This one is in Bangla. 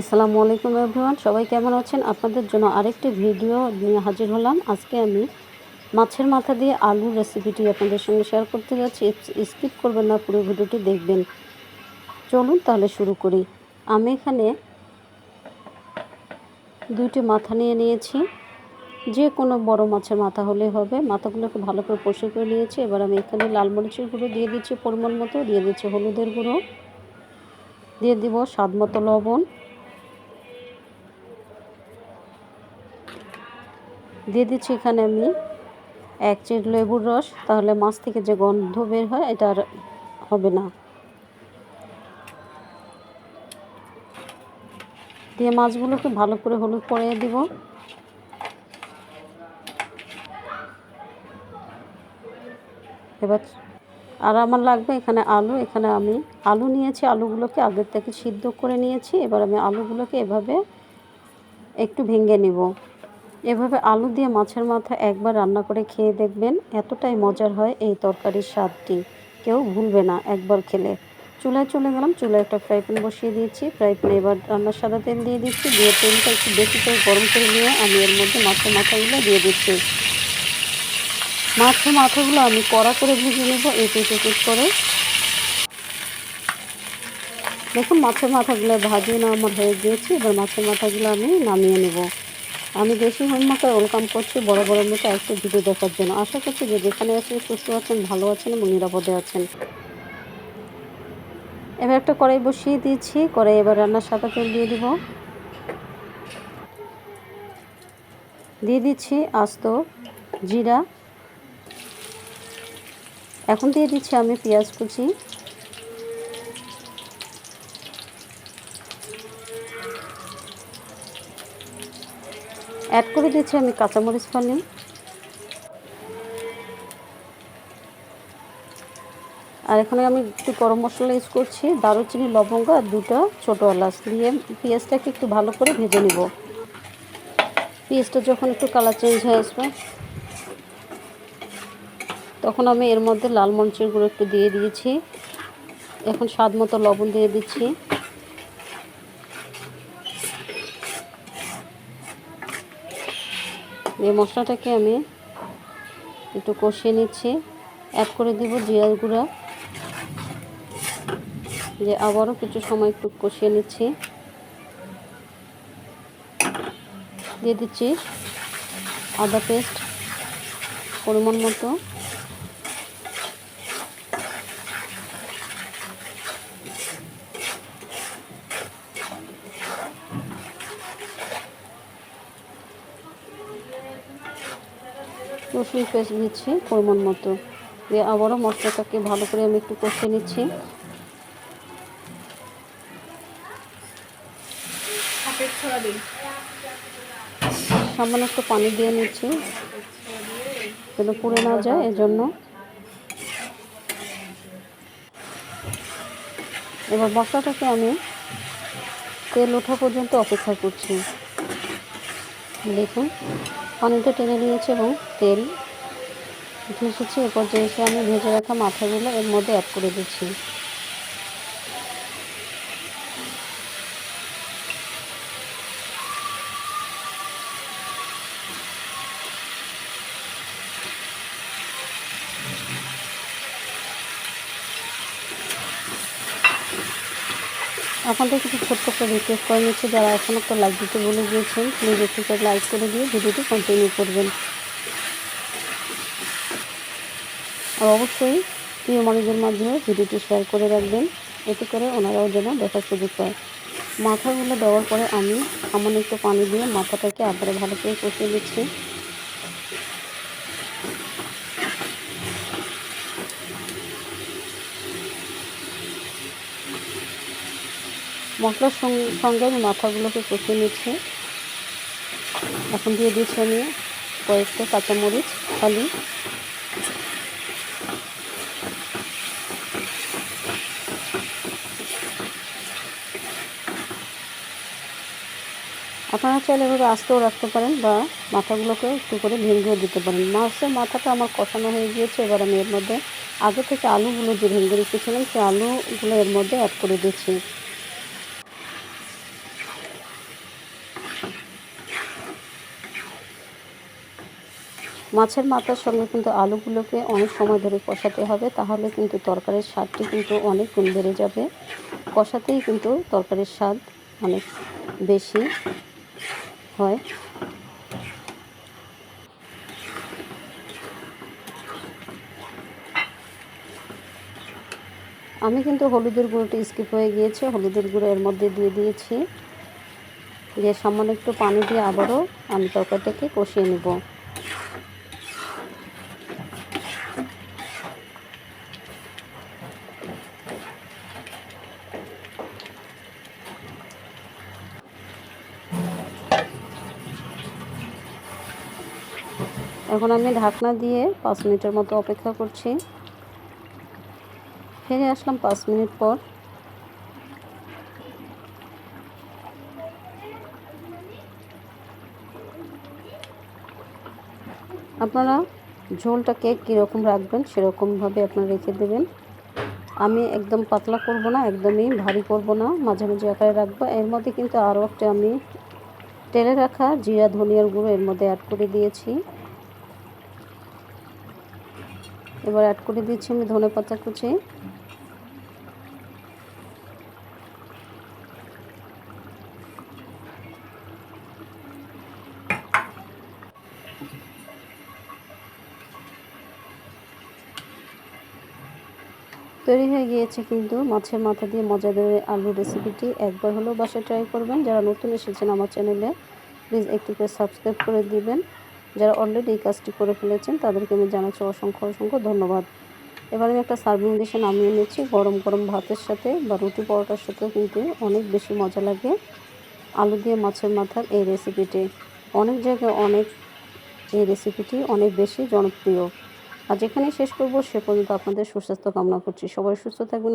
আসসালামু আলাইকুম এভরিওয়ান, সবাই কেমন আছেন? আপনাদের জন্য আরেকটি ভিডিও নিয়ে হাজির হলাম। আজকে আমি মাছের মাথা দিয়ে আলুর রেসিপিটি আপনাদের সঙ্গে শেয়ার করতে যাচ্ছি। স্কিপ করবেন না, পুরো ভিডিওটি দেখবেন। চলুন তাহলে শুরু করি। আমি এখানে দুইটি মাথা নিয়ে নিয়েছি। যে কোনো বড় মাছের মাথা হলে হবে। মাথাগুলোকে ভালো করে পরিষ্কার করে নিয়েছি। এবার আমি এখানে লাল মরিচের গুঁড়ো দিয়ে দিচ্ছি পরিমাণ মতো। দিয়ে দিচ্ছি হলুদের গুঁড়ো। দিয়ে দিব স্বাদ মতো লবণ। দিয়ে দিচ্ছি এখানে আমি এক চিট লেবুর রস। তাহলে মাছ থেকে যে গন্ধ বের হয়, এটা আর হবে না। দিয়ে মাছগুলোকে ভালো করে হলুদ পরিয়ে দিব। এবার আর আমার লাগবে এখানে আলু। এখানে আমি আলু নিয়েছি, আলুগুলোকে আগের থেকে সিদ্ধ করে নিয়েছি। এবার আমি আলুগুলোকে এভাবে একটু ভেঙে নেব। এভাবে আলু দিয়ে মাছের মাথা একবার রান্না করে খেয়ে দেখবেন এতটাই মজার হয় এই তরকারির স্বাদটি। কেউ ভুলবে না একবার খেলে। চুলায় চলে গেলাম, চুলায় একটা ফ্রাই প্যান বসিয়ে দিয়েছি। ফ্রাই প্যানে এবার রান্নার সাদা তেল দিয়ে দিচ্ছি। দিয়ে তেলটা একটু বেশি করে গরম করে নিয়ে আমি এর মধ্যে মাছের মাথাগুলো দিয়ে দিচ্ছি। মাছের মাথাগুলো আমি কড়া করে ভেজে নেব এপিট এপিট করে। দেখুন, মাছের মাথাগুলো ভাজিয়ে না আমার হয়ে গিয়েছে। এবার মাছের মাথাগুলো আমি নামিয়ে নেব। আমি বেশি হোমমাকে ওয়েলকাম করছি, বড় বড় মতো একটু ভিডিও দেখার জন্য। আশা করছি যে যেখানে আছেন, সুস্থ আছেন, ভালো আছেন এবং নিরাপদে আছেন। এবার একটা কড়াই বসিয়ে দিয়েছি কড়াই এবার রান্নার সাদা তেল দিয়ে দিব। দিয়ে দিচ্ছি আস্ত জিরা। এখন দিয়ে দিচ্ছি আমি পেঁয়াজ কুচি। অ্যাড করে দিচ্ছি আমি কাঁচামরিচ ফালি আর এখানে আমি একটু গরম মশলা ইউজ করছি, দারুচিনি, লবঙ্গ আর দুটো ছোটো এলাচ দিয়ে পেঁয়াজটাকে একটু ভালো করে ভেজে নিব। পেঁয়াজটা যখন একটু কালার চেঞ্জ হয়ে আসবে, তখন আমি এর মধ্যে লাল মরিচের গুঁড়ো একটু দিয়ে দিয়েছি। এখন স্বাদ মতো লবণ দিয়ে দিচ্ছি। এই মশলাটাকে আমি একটু কষিয়ে নিচ্ছি। অ্যাড করে দিব জিরার গুঁড়া। যে আবারও কিছু সময় একটু কষিয়ে নিচ্ছি। দিয়ে দিচ্ছি আদা পেস্ট পরিমাণ মতো। রসুন পেস্ট দিচ্ছি পরিমাণ মতো। দিয়ে আবারও মশলাটাকে ভালো করে আমি একটু কষিয়ে নিচ্ছি। সামান্য একটু পানি দিয়ে নিচ্ছি যেন পুড়ে না যায় এজন্য। এবার মশলাটাকে আমি তেল ওঠা পর্যন্ত অপেক্ষা করছি। দেখুন। পানিটা টেনে নিয়েছে এবং তেল উঠে এসেছে। এরপর পর্যায়ে এসে আমি ভেজে রাখা মাথাগুলো এর মধ্যে অ্যাড করে দিচ্ছি। আপনাদের কিছু ছোট্ট একটা রিকোয়েস্ট করে নিচ্ছি যারা এখন একটা লাইক দিতে বলে গিয়েছেন প্লিজ একটু লাইক করে দিয়ে ভিডিওটি কন্টিনিউ করবেন। আর অবশ্যই প্রিয় মানুষদের মাধ্যমে ভিডিওটি শেয়ার করে রাখবেন, এতে করে ওনারাও যেন দেখার সুযোগ পায়। মাথাগুলো দেওয়ার পরে আমি সামান্য একটু পানি দিয়ে মাথাটাকে আবার ভালো করে কষিয়ে দিচ্ছি মশলার সঙ্গে আমি মাথাগুলোকে কষিয়ে নিচ্ছি। এখন দিয়ে দিচ্ছি আমি কয়েকটা কাঁচামরিচ, খালি। আপনারা চাইলে এভাবে আস্তেও রাখতে পারেন বা মাথাগুলোকে একটু করে ভেঙেও দিতে পারেন। মাছের মাথাটা আমার কষানো হয়ে গিয়েছে, এবার আমি এর মধ্যে আগে থেকে আলুগুলো যে ভেঙে রেখেছিলাম, সেই আলুগুলো এর মধ্যে অ্যাড করে দিচ্ছি। মাছের মাথার সঙ্গে কিন্তু আলুগুলোকে অনেক সময় ধরে কষাতে হবে, তাহলে কিন্তু তরকারির স্বাদটি কিন্তু অনেক গুণ বেড়ে যাবে। কষাতেই কিন্তু তরকারির স্বাদ অনেক বেশি হয়। আমি কিন্তু হলুদের গুঁড়োটি স্কিপ হয়ে গিয়েছে, হলুদের গুঁড়ো এর মধ্যে দিয়ে দিয়েছি। দিয়ে সামান্য একটু পানি দিয়ে আবারও আমি তরকারিটাকে কষিয়ে নেব। এখন আমি ঢাকনা দিয়ে পাঁচ মিনিটের মতো অপেক্ষা করছি। ফিরে আসলাম পাঁচ মিনিট পর। আপনারা ঝোলটাকে কীরকম রাখবেন সেরকমভাবে আপনারা রেখে দেবেন। আমি একদম পাতলা করব না, একদমই ভারী করব না, মাঝামাঝি আকারে রাখব। এর মধ্যে কিন্তু আরও একটা আমি তেলে রাখা জিরা, ধনিয়ার গুঁড়ো এর মধ্যে অ্যাড করে দিয়েছি। এবার অ্যাড করে দিচ্ছি আমি ধনে পাতা কুচি। তৈরি হয়ে গিয়েছে কিন্তু মাছের মাথা দিয়ে মজাদার আলু রেসিপিটি একবার হলেও বাসায় ট্রাই করবেন। যারা নতুন এসেছেন আমার চ্যানেলে প্লিজ একটু করে সাবস্ক্রাইব করে দিবেন। যারা অলরেডি এই কাজটি করে ফেলেছেন, তাদেরকে আমি জানাচ্ছি অসংখ্য অসংখ্য ধন্যবাদ। এবার আমি একটা সার্ভিং ডিশে নামিয়ে নিচ্ছি। গরম গরম ভাতের সাথে বা রুটি পরোটার সাথেও কিন্তু অনেক বেশি মজা লাগে আলু দিয়ে মাছের মাথার এই রেসিপিটি অনেক জায়গায় অনেক এই রেসিপিটি অনেক বেশি জনপ্রিয়। আর যেখানে শেষ করব। সে পর্যন্ত আপনাদের সুস্বাস্থ্য কামনা করছি। সবাই সুস্থ থাকবেন